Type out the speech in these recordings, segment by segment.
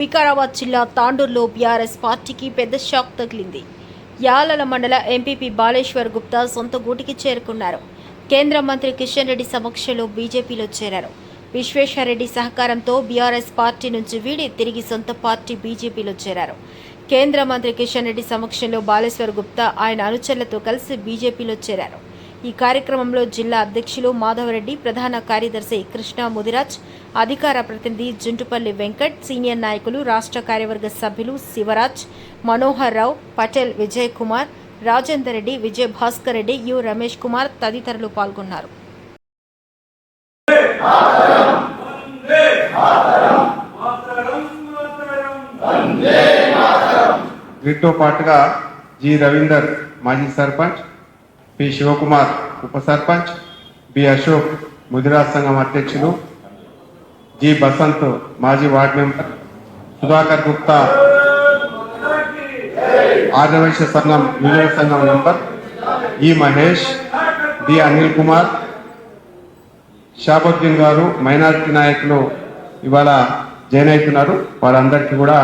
వికారాబాద్ జిల్లా తాండూరులో బీఆర్ఎస్ పార్టీకి పెద్ద షాక్ తగిలింది. యాలల మండల ఎంపీపీ బాలేశ్వర్ గుప్తా సొంత గూటికి చేరుకున్నారు. కేంద్ర మంత్రి కిషన్ రెడ్డి సమక్షంలో బీజేపీలో చేరారు. విశ్వేశ్వరరెడ్డి సహకారంతో బీఆర్ఎస్ పార్టీ నుంచి వీడి తిరిగి సొంత పార్టీ బీజేపీలో చేరారు. కేంద్ర మంత్రి కిషన్ రెడ్డి సమక్షంలో బాలేశ్వర్ గుప్తా ఆయన అనుచరులతో కలిసి బీజేపీలో చేరారు. ఈ కార్యక్రమంలో జిల్లా అధ్యక్షులు మాధవరెడ్డి ప్రధాన కార్యదర్శి కృష్ణ ముదిరాజ్ అధికార ప్రతినిధి జుంటుపల్లి వెంకట్ సీనియర్ నాయకులు రాష్ట్ర కార్యవర్గ సభ్యులు శివరాజ్ మనోహర్ రావు పటేల్ విజయ్ కుమార్ రాజేందర్ రెడ్డి విజయ్ భాస్కర్ రెడ్డి యు రమేష్ కుమార్ తదితరులు పాల్గొన్నారు. వీటితో పాటుగా జి రవీందర్ మాజీ సర్పంచ్ పి శివకుమార్ ఉప సర్పంచ్ బి అశోక్ ముదిరాజ్ సంఘం అధ్యక్షులు జి బసంత్ మాజీ వార్డు మెంబర్ సుధాకర్ గుప్తా ఆర్యవైశ్య సంఘం విజయ సంఘం member E Mahesh D Anil Kumar Shabuddin గారు మైనారిటీ నాయకులు ఇవాళ జాయిన్ అవుతున్నారు. వారందరికీ కూడా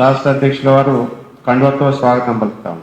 రాష్ట్ర అధ్యక్షుల వారు కండువతో స్వాగతం పలుకుతాము.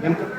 Gracias.